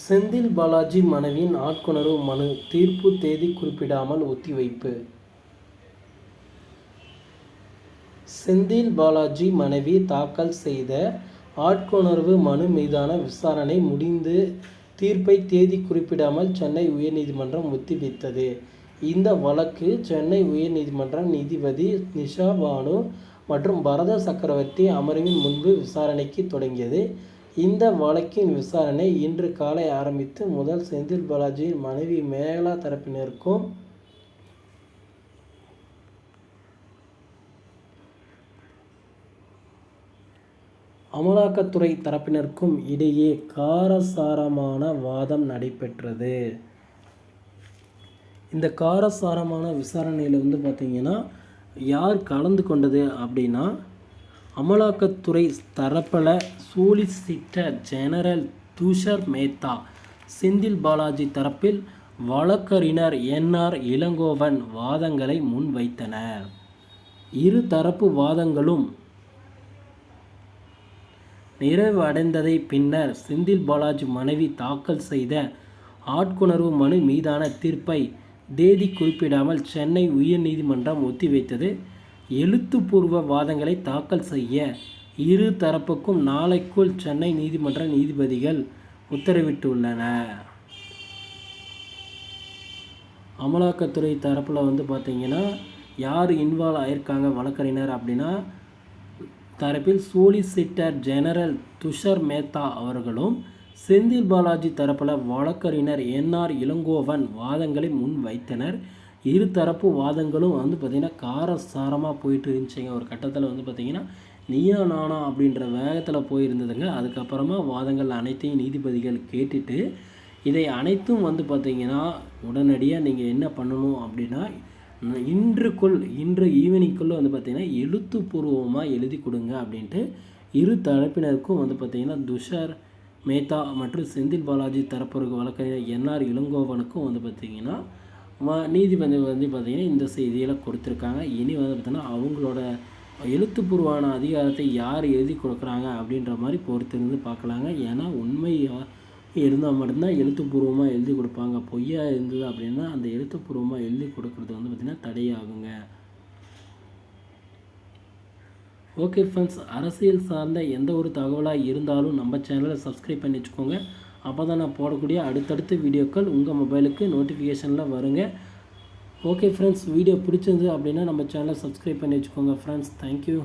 செந்தில் பாலாஜி மனைவியின் ஆட்கொணர்வு மனு தீர்ப்பு தேதி குறிப்பிடாமல் ஒத்திவைப்பு. செந்தில் பாலாஜி மனைவி தாக்கல் செய்த ஆட்கொணர்வு மனு மீதான விசாரணை முடிந்து தீர்ப்பை தேதி குறிப்பிடாமல் சென்னை உயர்நீதிமன்றம் ஒத்திவைத்தது. இந்த வழக்கு சென்னை உயர்நீதிமன்ற நீதிபதி நிஷா பானு மற்றும் பரத சக்கரவர்த்தி அமர்வின் முன்பு விசாரணைக்கு தொடங்கியது. இந்த வழக்கின் விசாரணை இன்று காலை ஆரம்பித்து முதல் செந்தில் பாலாஜியின் மனைவி மேகலா தரப்பினருக்கும் அமலாக்கத்துறை தரப்பினருக்கும் இடையே காரசாரமான வாதம் நடைபெற்றது. இந்த காரசாரமான விசாரணையில் வந்து பார்த்திங்கன்னா யார் கலந்து கொண்டது அப்படின்னா அமலாக்கத்துறை தரப்பில் சோலிசிட்டர் ஜெனரல் துஷர் மேத்தா செந்தில் பாலாஜி தரப்பில் வழக்கறிஞர் என்ஆர் இளங்கோவன் வாதங்களை முன்வைத்தனர். இரு தரப்பு வாதங்களும் நிறைவடைந்ததை பின்னர் செந்தில் பாலாஜி மனைவி தாக்கல் செய்த ஆட்கொணர்வு மனு மீதான தீர்ப்பை தேதி குறிப்பிடாமல் சென்னை உயர்நீதிமன்றம் ஒத்திவைத்தது. எழுத்துப்பூர்வ வாதங்களை தாக்கல் செய்ய இரு தரப்புக்கும் நாளைக்குள் சென்னை நீதிமன்ற நீதிபதிகள் உத்தரவிட்டுள்ளனர் அமலாக்கத்துறை தரப்பில் வந்து பார்த்திங்கன்னா யார் இன்வால்வ் ஆயிருக்காங்க வழக்கறிஞர் அப்படின்னா தரப்பில் சோலிசிட்டர் ஜெனரல் துஷர் மேத்தா அவர்களும் செந்தில் பாலாஜி தரப்பில் வழக்கறிஞர் என்ஆர் இளங்கோவன் வாதங்களை முன் இருதரப்பு இரு தரப்பு வாதங்களும் வந்து பார்த்திங்கன்னா காரசாரமாக போயிட்டு இருந்துச்சுங்க. ஒரு கட்டத்தில் வந்து பார்த்திங்கன்னா நீயா நானா அப்படின்ற வேகத்தில் போயிருந்ததுங்க. அதுக்கப்புறமா வாதங்கள் அனைத்தையும் நீதிபதிகள் கேட்டுட்டு இதை அனைத்தும் வந்து பார்த்திங்கன்னா உடனடியாக நீங்கள் என்ன பண்ணணும் அப்படின்னா இன்றுக்குள் இன்று ஈவினிங்குள்ளே வந்து பார்த்திங்கன்னா எழுத்துப்பூர்வமாக எழுதி கொடுங்க அப்படின்ட்டு இரு தரப்பினருக்கும் வந்து பார்த்திங்கன்னா துஷார் மேத்தா மற்றும் செந்தில் பாலாஜி தரப்பு வழக்கறிஞர் என்ஆர் இளங்கோவனுக்கும் வந்து பார்த்திங்கன்னா நீதிபதி வந்து பார்த்திங்கன்னா இந்த செய்தியில் கொடுத்துருக்காங்க. இனி வந்து பார்த்திங்கன்னா அவங்களோட எழுத்துப்பூர்வமான அதிகாரத்தை யார் எழுதி கொடுக்குறாங்க அப்படின்ற மாதிரி பொறுத்திருந்து பார்க்கலாங்க ஏன்னா உண்மை இருந்தால் மட்டும்தான் எழுத்துப்பூர்வமாக எழுதி கொடுப்பாங்க. பொய்யா இருந்தது அப்படின்னா அந்த எழுத்துப்பூர்வமாக எழுதி கொடுக்குறது வந்து பார்த்திங்கன்னா தடையாகுங்க. ஓகே ஃப்ரெண்ட்ஸ் அரசியல் சார்ந்த எந்த ஒரு தகவலாக இருந்தாலும் நம்ம சேனலை சப்ஸ்கிரைப் பண்ணி வச்சுக்கோங்க. அப்போ தான் நான் போடக்கூடிய அடுத்தடுத்த வீடியோக்கள் உங்கள் மொபைலுக்கு நோட்டிஃபிகேஷனில் வருங்க. ஓகே ஃப்ரெண்ட்ஸ் வீடியோ பிடிச்சிருந்து அப்படின்னா நம்ம சேனலை சப்ஸ்கிரைப் பண்ணி வச்சுக்கோங்க ஃப்ரெண்ட்ஸ் தேங்க்யூ